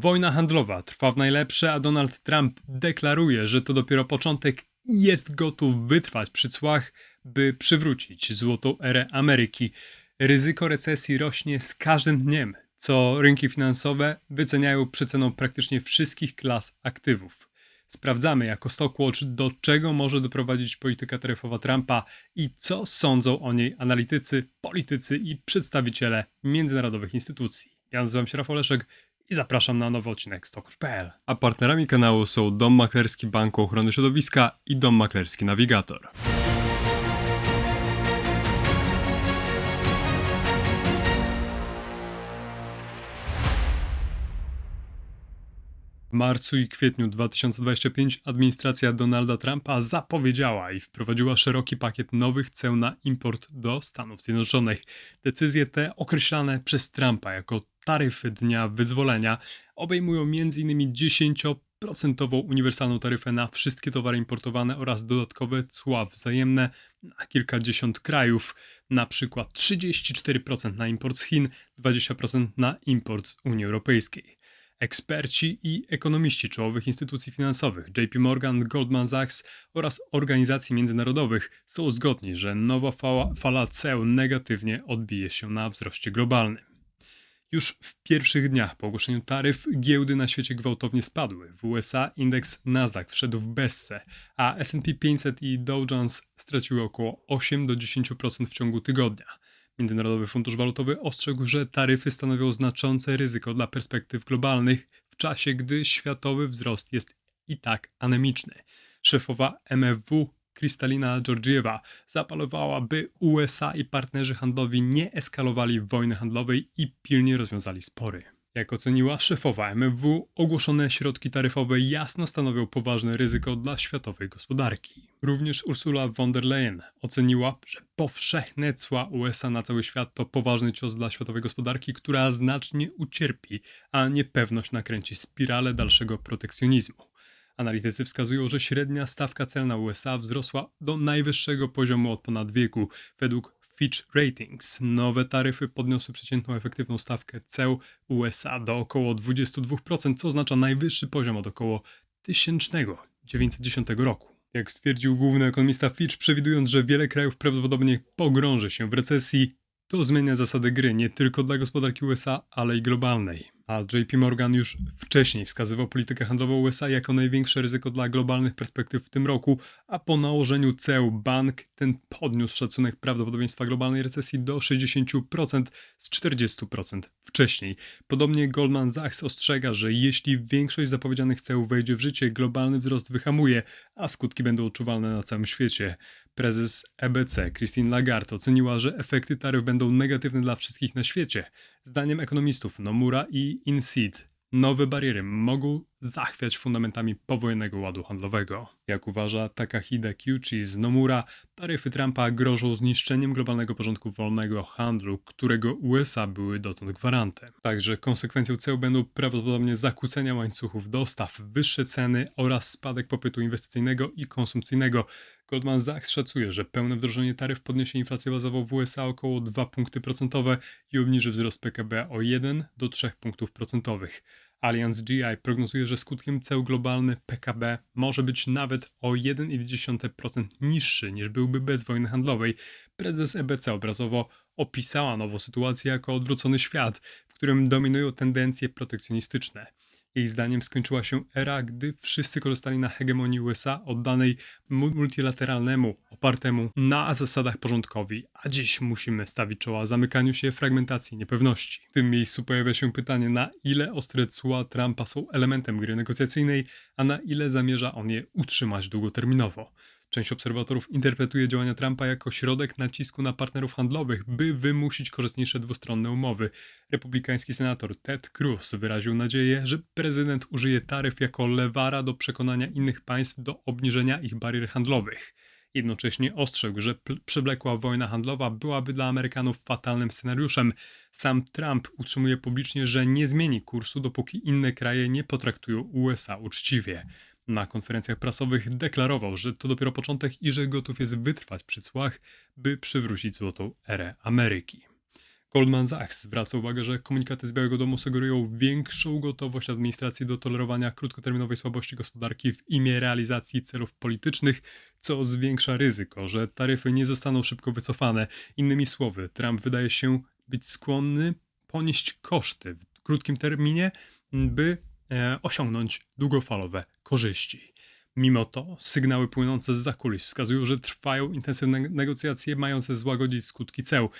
Wojna handlowa trwa w najlepsze, a Donald Trump deklaruje, że to dopiero początek i jest gotów wytrwać przy cłach, by przywrócić złotą erę Ameryki. Ryzyko recesji rośnie z każdym dniem, co rynki finansowe wyceniają przeceną praktycznie wszystkich klas aktywów. Sprawdzamy jako Stockwatch, do czego może doprowadzić polityka taryfowa Trumpa i co sądzą o niej analitycy, politycy i przedstawiciele międzynarodowych instytucji. Ja nazywam się Rafał Leszek i zapraszam na nowy odcinek Stockwatch.pl. A partnerami kanału są Dom Maklerski Banku Ochrony Środowiska i Dom Maklerski Navigator. Marcu i kwietniu 2025 administracja Donalda Trumpa zapowiedziała i wprowadziła szeroki pakiet nowych ceł na import do Stanów Zjednoczonych. Decyzje te, określane przez Trumpa jako taryfy dnia wyzwolenia, obejmują m.in. 10% uniwersalną taryfę na wszystkie towary importowane oraz dodatkowe cła wzajemne na kilkadziesiąt krajów, na przykład 34% na import z Chin, 20% na import z Unii Europejskiej. Eksperci i ekonomiści czołowych instytucji finansowych JP Morgan, Goldman Sachs oraz organizacji międzynarodowych są zgodni, że nowa fala, fala ceł negatywnie odbije się na wzroście globalnym. Już w pierwszych dniach po ogłoszeniu taryf giełdy na świecie gwałtownie spadły. W USA indeks Nasdaq wszedł w bezce, a S&P 500 i Dow Jones straciły około 8 do 10% w ciągu tygodnia. Międzynarodowy Fundusz Walutowy ostrzegł, że taryfy stanowią znaczące ryzyko dla perspektyw globalnych w czasie, gdy światowy wzrost jest i tak anemiczny. Szefowa MFW Kristalina Georgieva zapalowała, by USA i partnerzy handlowi nie eskalowali wojny handlowej i pilnie rozwiązali spory. Jak oceniła szefowa MFW, ogłoszone środki taryfowe jasno stanowią poważne ryzyko dla światowej gospodarki. Również Ursula von der Leyen oceniła, że powszechne cła USA na cały świat to poważny cios dla światowej gospodarki, która znacznie ucierpi, a niepewność nakręci spiralę dalszego protekcjonizmu. Analitycy wskazują, że średnia stawka celna USA wzrosła do najwyższego poziomu od ponad wieku. Według Fitch Ratings nowe taryfy podniosły przeciętną efektywną stawkę ceł USA do około 22%, co oznacza najwyższy poziom od około 1910 roku. Jak stwierdził główny ekonomista Fitch, przewidując, że wiele krajów prawdopodobnie pogrąży się w recesji, to zmienia zasady gry nie tylko dla gospodarki USA, ale i globalnej. A JP Morgan już wcześniej wskazywał politykę handlową USA jako największe ryzyko dla globalnych perspektyw w tym roku, a po nałożeniu ceł bank ten podniósł szacunek prawdopodobieństwa globalnej recesji do 60% z 40% wcześniej. Podobnie Goldman Sachs ostrzega, że jeśli większość zapowiedzianych ceł wejdzie w życie, globalny wzrost wyhamuje, a skutki będą odczuwalne na całym świecie. Prezes EBC Christine Lagarde oceniła, że efekty taryf będą negatywne dla wszystkich na świecie. Zdaniem ekonomistów Nomura i InSeed nowe bariery mogą zachwiać fundamentami powojennego ładu handlowego. Jak uważa Takahide Kyuchi z Nomura, taryfy Trumpa grożą zniszczeniem globalnego porządku wolnego handlu, którego USA były dotąd gwarantem. Także konsekwencją ceł będą prawdopodobnie zakłócenia łańcuchów dostaw, wyższe ceny oraz spadek popytu inwestycyjnego i konsumpcyjnego. Goldman Sachs szacuje, że pełne wdrożenie taryf podniesie inflację bazową w USA około 2 punkty procentowe i obniży wzrost PKB o 1 do 3 punktów procentowych. Allianz GI prognozuje, że skutkiem ceł globalny PKB może być nawet o 1,1% niższy niż byłby bez wojny handlowej. Prezes EBC obrazowo opisała nową sytuację jako odwrócony świat, w którym dominują tendencje protekcjonistyczne. Jej zdaniem skończyła się era, gdy wszyscy korzystali na hegemonii USA oddanej multilateralnemu, opartemu na zasadach porządkowi, a dziś musimy stawić czoła zamykaniu się, fragmentacji i niepewności. W tym miejscu pojawia się pytanie, na ile ostre cła Trumpa są elementem gry negocjacyjnej, a na ile zamierza on je utrzymać długoterminowo. Część obserwatorów interpretuje działania Trumpa jako środek nacisku na partnerów handlowych, by wymusić korzystniejsze dwustronne umowy. Republikański senator Ted Cruz wyraził nadzieję, że prezydent użyje taryf jako lewara do przekonania innych państw do obniżenia ich barier handlowych. Jednocześnie ostrzegł, że przewlekła wojna handlowa byłaby dla Amerykanów fatalnym scenariuszem. Sam Trump utrzymuje publicznie, że nie zmieni kursu, dopóki inne kraje nie potraktują USA uczciwie. Na konferencjach prasowych deklarował, że to dopiero początek i że gotów jest wytrwać przy cłach, by przywrócić złotą erę Ameryki. Goldman Sachs zwraca uwagę, że komunikaty z Białego Domu sugerują większą gotowość administracji do tolerowania krótkoterminowej słabości gospodarki w imię realizacji celów politycznych, co zwiększa ryzyko, że taryfy nie zostaną szybko wycofane. Innymi słowy, Trump wydaje się być skłonny ponieść koszty w krótkim terminie, by osiągnąć długofalowe korzyści. Mimo to sygnały płynące z zakulis wskazują, że trwają intensywne negocjacje mające złagodzić skutki ceł.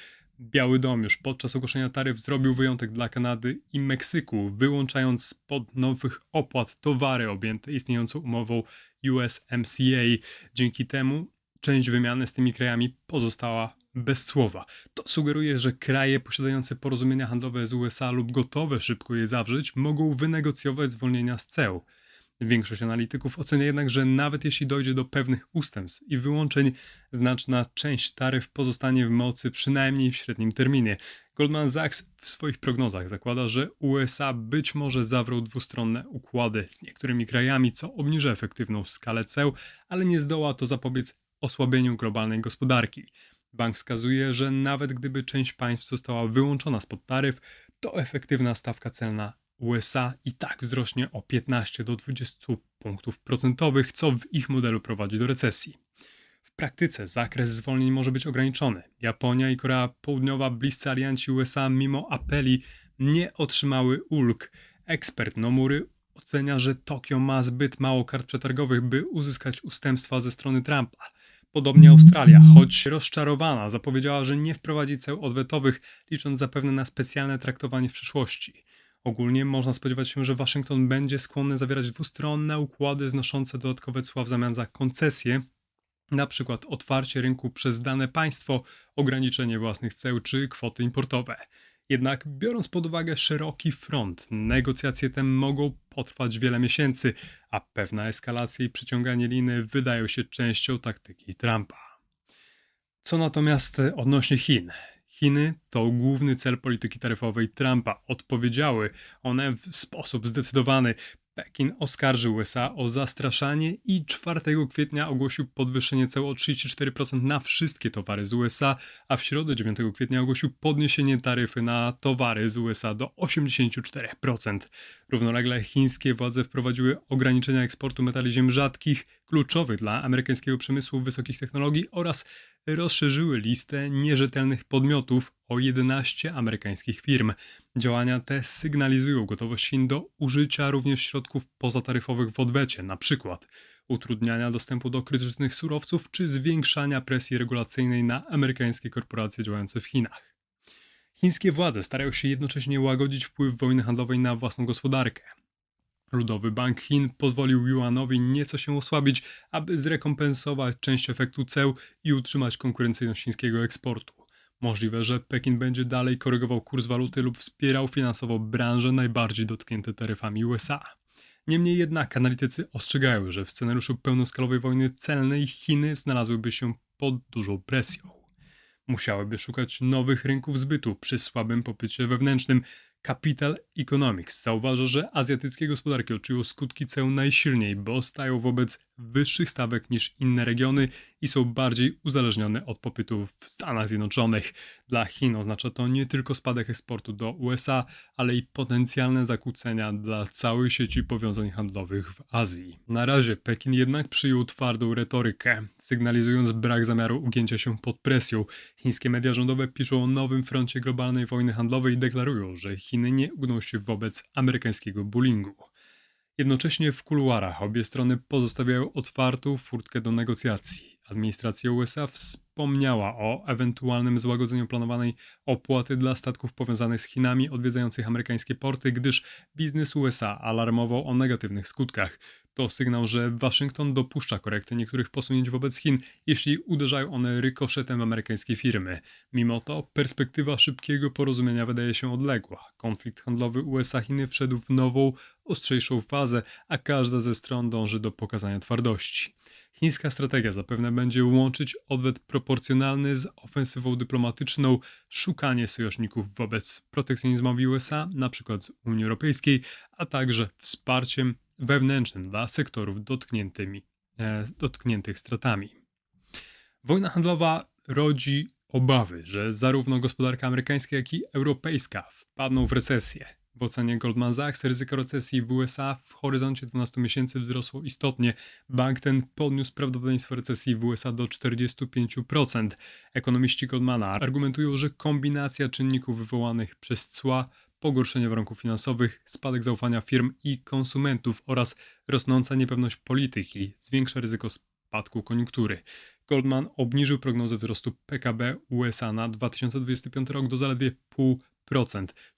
Biały Dom już podczas ogłoszenia taryf zrobił wyjątek dla Kanady i Meksyku, wyłączając spod nowych opłat towary objęte istniejącą umową USMCA. Dzięki temu część wymiany z tymi krajami pozostała bez słowa. To sugeruje, że kraje posiadające porozumienia handlowe z USA lub gotowe szybko je zawrzeć, mogą wynegocjować zwolnienia z ceł. Większość analityków ocenia jednak, że nawet jeśli dojdzie do pewnych ustępstw i wyłączeń, znaczna część taryf pozostanie w mocy przynajmniej w średnim terminie. Goldman Sachs w swoich prognozach zakłada, że USA być może zawrą dwustronne układy z niektórymi krajami, co obniży efektywną skalę ceł, ale nie zdoła to zapobiec osłabieniu globalnej gospodarki. Bank wskazuje, że nawet gdyby część państw została wyłączona spod taryf, to efektywna stawka celna USA i tak wzrośnie o 15 do 20 punktów procentowych, co w ich modelu prowadzi do recesji. W praktyce zakres zwolnień może być ograniczony. Japonia i Korea Południowa, bliscy alianci USA, mimo apeli, nie otrzymały ulg. Ekspert Nomury ocenia, że Tokio ma zbyt mało kart przetargowych, by uzyskać ustępstwa ze strony Trumpa. Podobnie Australia, choć rozczarowana, zapowiedziała, że nie wprowadzi ceł odwetowych, licząc zapewne na specjalne traktowanie w przyszłości. Ogólnie można spodziewać się, że Waszyngton będzie skłonny zawierać dwustronne układy znoszące dodatkowe cła w zamian za koncesje, na przykład otwarcie rynku przez dane państwo, ograniczenie własnych ceł czy kwoty importowe. Jednak biorąc pod uwagę szeroki front, negocjacje te mogą potrwać wiele miesięcy, a pewna eskalacja i przyciąganie liny wydają się częścią taktyki Trumpa. Co natomiast odnośnie Chin? Chiny to główny cel polityki taryfowej Trumpa. Odpowiedziały one w sposób zdecydowany. Pekin oskarżył USA o zastraszanie i 4 kwietnia ogłosił podwyższenie ceł o 34% na wszystkie towary z USA, a w środę 9 kwietnia ogłosił podniesienie taryfy na towary z USA do 84%. Równolegle chińskie władze wprowadziły ograniczenia eksportu metali ziem rzadkich, kluczowych dla amerykańskiego przemysłu wysokich technologii oraz rozszerzyły listę nierzetelnych podmiotów o 11 amerykańskich firm. Działania te sygnalizują gotowość Chin do użycia również środków pozataryfowych w odwecie, np. utrudniania dostępu do krytycznych surowców czy zwiększania presji regulacyjnej na amerykańskie korporacje działające w Chinach. Chińskie władze starają się jednocześnie łagodzić wpływ wojny handlowej na własną gospodarkę. Ludowy Bank Chin pozwolił Yuanowi nieco się osłabić, aby zrekompensować część efektu ceł i utrzymać konkurencyjność chińskiego eksportu. Możliwe, że Pekin będzie dalej korygował kurs waluty lub wspierał finansowo branże najbardziej dotknięte taryfami USA. Niemniej jednak analitycy ostrzegają, że w scenariuszu pełnoskalowej wojny celnej Chiny znalazłyby się pod dużą presją. Musiałyby szukać nowych rynków zbytu przy słabym popycie wewnętrznym, Capital Economics zauważa, że azjatyckie gospodarki odczują skutki ceł najsilniej, bo stają wobec wyższych stawek niż inne regiony i są bardziej uzależnione od popytu w Stanach Zjednoczonych. Dla Chin oznacza to nie tylko spadek eksportu do USA, ale i potencjalne zakłócenia dla całej sieci powiązań handlowych w Azji. Na razie Pekin jednak przyjął twardą retorykę, sygnalizując brak zamiaru ugięcia się pod presją. Chińskie media rządowe piszą o nowym froncie globalnej wojny handlowej i deklarują, że Chiny nie ugną się wobec amerykańskiego bullyingu. Jednocześnie w kuluarach obie strony pozostawiają otwartą furtkę do negocjacji. Administracja USA wspomniała o ewentualnym złagodzeniu planowanej opłaty dla statków powiązanych z Chinami odwiedzających amerykańskie porty, gdyż biznes USA alarmował o negatywnych skutkach. To sygnał, że Waszyngton dopuszcza korekty niektórych posunięć wobec Chin, jeśli uderzają one rykoszetem w amerykańskie firmy. Mimo to perspektywa szybkiego porozumienia wydaje się odległa. Konflikt handlowy USA-Chiny wszedł w nową, ostrzejszą fazę, a każda ze stron dąży do pokazania twardości. Chińska strategia zapewne będzie łączyć odwet proporcjonalny z ofensywą dyplomatyczną, szukanie sojuszników wobec protekcjonizmowi USA, np. z Unii Europejskiej, a także wsparciem wewnętrznym dla sektorów dotkniętymi, e, dotkniętych stratami. Wojna handlowa rodzi obawy, że zarówno gospodarka amerykańska, jak i europejska wpadną w recesję. W ocenie Goldman Sachs ryzyko recesji w USA w horyzoncie 12 miesięcy wzrosło istotnie. Bank ten podniósł prawdopodobieństwo recesji w USA do 45%. Ekonomiści Goldmana argumentują, że kombinacja czynników wywołanych przez cła pogorszenie warunków finansowych, spadek zaufania firm i konsumentów oraz rosnąca niepewność polityki zwiększa ryzyko spadku koniunktury. Goldman obniżył prognozę wzrostu PKB USA na 2025 rok do zaledwie 0,5%.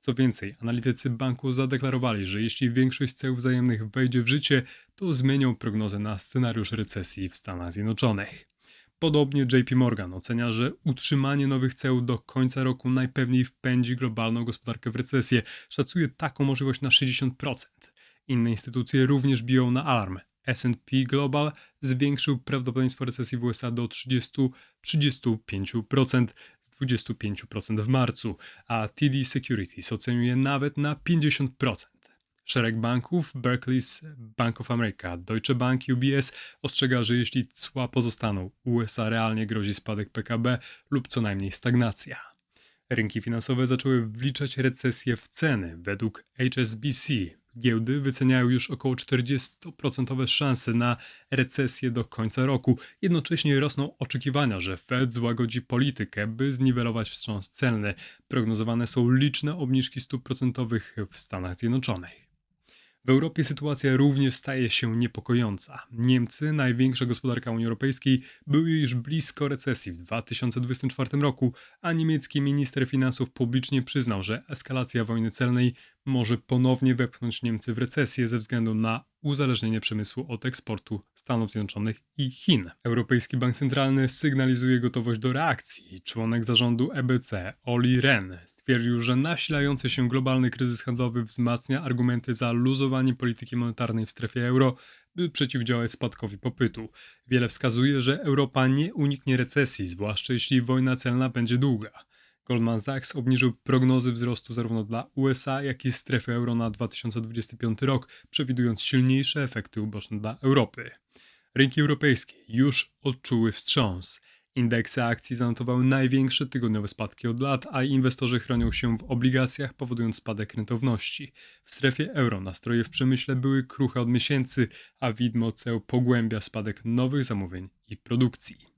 Co więcej, analitycy banku zadeklarowali, że jeśli większość ceł wzajemnych wejdzie w życie, to zmienią prognozę na scenariusz recesji w Stanach Zjednoczonych. Podobnie JP Morgan ocenia, że utrzymanie nowych ceł do końca roku najpewniej wpędzi globalną gospodarkę w recesję. Szacuje taką możliwość na 60%. Inne instytucje również biją na alarm. S&P Global zwiększył prawdopodobieństwo recesji w USA do 30-35% z 25% w marcu, a TD Securities oceniuje nawet na 50%. Szereg banków, Barclays, Bank of America, Deutsche Bank, UBS ostrzega, że jeśli cła pozostaną, USA realnie grozi spadek PKB lub co najmniej stagnacja. Rynki finansowe zaczęły wliczać recesję w ceny. Według HSBC giełdy wyceniają już około 40% szanse na recesję do końca roku. Jednocześnie rosną oczekiwania, że Fed złagodzi politykę, by zniwelować wstrząs celny. Prognozowane są liczne obniżki stóp procentowych w Stanach Zjednoczonych. W Europie sytuacja również staje się niepokojąca. Niemcy, największa gospodarka Unii Europejskiej, były już blisko recesji w 2024 roku, a niemiecki minister finansów publicznie przyznał, że eskalacja wojny celnej może ponownie wepchnąć Niemcy w recesję ze względu na uzależnienie przemysłu od eksportu Stanów Zjednoczonych i Chin. Europejski Bank Centralny sygnalizuje gotowość do reakcji. Członek zarządu EBC, Oli Ren, stwierdził, że nasilający się globalny kryzys handlowy wzmacnia argumenty za luzowanie polityki monetarnej w strefie euro, by przeciwdziałać spadkowi popytu. Wiele wskazuje, że Europa nie uniknie recesji, zwłaszcza jeśli wojna celna będzie długa. Goldman Sachs obniżył prognozy wzrostu zarówno dla USA, jak i strefy euro na 2025 rok, przewidując silniejsze efekty uboczne dla Europy. Rynki europejskie już odczuły wstrząs. Indeksy akcji zanotowały największe tygodniowe spadki od lat, a inwestorzy chronią się w obligacjach, powodując spadek rentowności. W strefie euro nastroje w przemyśle były kruche od miesięcy, a widmo ceł pogłębia spadek nowych zamówień i produkcji.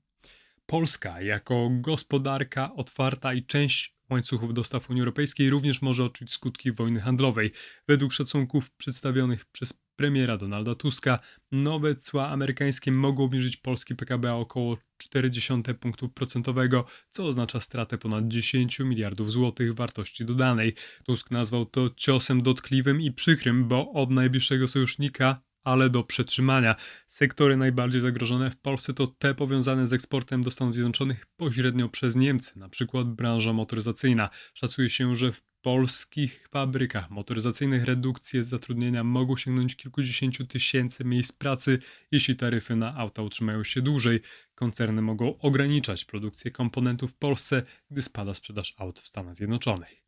Polska jako gospodarka otwarta i część łańcuchów dostaw Unii Europejskiej również może odczuć skutki wojny handlowej. Według szacunków przedstawionych przez premiera Donalda Tuska, nowe cła amerykańskie mogą obniżyć polski PKB o około 0,4 punktu procentowego, co oznacza stratę ponad 10 miliardów złotych wartości dodanej. Tusk nazwał to ciosem dotkliwym i przykrym, bo od najbliższego sojusznika ale do przetrzymania. Sektory najbardziej zagrożone w Polsce to te powiązane z eksportem do Stanów Zjednoczonych pośrednio przez Niemcy, przykład branża motoryzacyjna. Szacuje się, że w polskich fabrykach motoryzacyjnych redukcje zatrudnienia mogą sięgnąć kilkudziesięciu tysięcy miejsc pracy, jeśli taryfy na auta utrzymają się dłużej. Koncerny mogą ograniczać produkcję komponentów w Polsce, gdy spada sprzedaż aut w Stanach Zjednoczonych.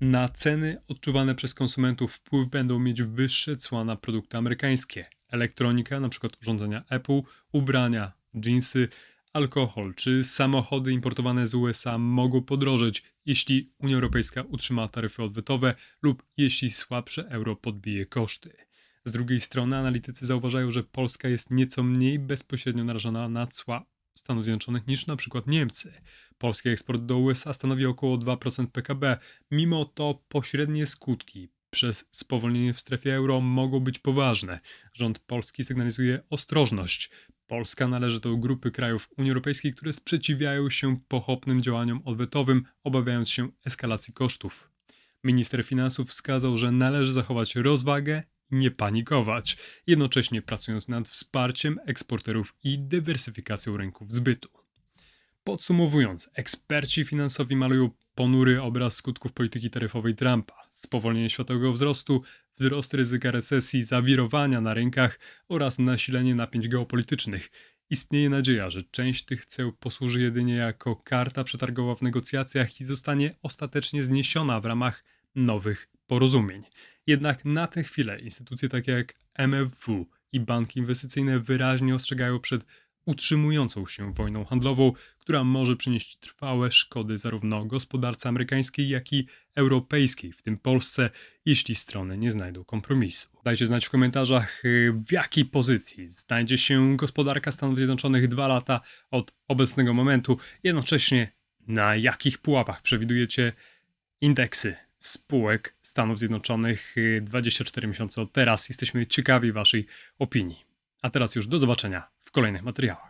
Na ceny odczuwane przez konsumentów wpływ będą mieć wyższe cła na produkty amerykańskie. Elektronika, np. urządzenia Apple, ubrania, jeansy, alkohol czy samochody importowane z USA mogą podrożeć, jeśli Unia Europejska utrzyma taryfy odwetowe lub jeśli słabsze euro podbije koszty. Z drugiej strony analitycy zauważają, że Polska jest nieco mniej bezpośrednio narażona na cła Stanów Zjednoczonych niż na przykład Niemcy. Polski eksport do USA stanowi około 2% PKB. Mimo to pośrednie skutki przez spowolnienie w strefie euro mogą być poważne. Rząd polski sygnalizuje ostrożność. Polska należy do grupy krajów Unii Europejskiej, które sprzeciwiają się pochopnym działaniom odwetowym, obawiając się eskalacji kosztów. Minister finansów wskazał, że należy zachować rozwagę nie panikować, jednocześnie pracując nad wsparciem eksporterów i dywersyfikacją rynków zbytu. Podsumowując, eksperci finansowi malują ponury obraz skutków polityki taryfowej Trumpa, spowolnienie światowego wzrostu, wzrost ryzyka recesji, zawirowania na rynkach oraz nasilenie napięć geopolitycznych. Istnieje nadzieja, że część tych ceł posłuży jedynie jako karta przetargowa w negocjacjach i zostanie ostatecznie zniesiona w ramach nowych porozumień. Jednak na tę chwilę instytucje takie jak MFW i banki inwestycyjne wyraźnie ostrzegają przed utrzymującą się wojną handlową, która może przynieść trwałe szkody zarówno gospodarce amerykańskiej, jak i europejskiej, w tym Polsce, jeśli strony nie znajdą kompromisu. Dajcie znać w komentarzach, y, w jakiej pozycji znajdzie się gospodarka Stanów Zjednoczonych dwa lata od obecnego momentu, jednocześnie na jakich pułapach przewidujecie indeksy spółek Stanów Zjednoczonych y, 24 miesiące od teraz. Jesteśmy ciekawi Waszej opinii. A teraz już do zobaczenia w kolejnych materiałach.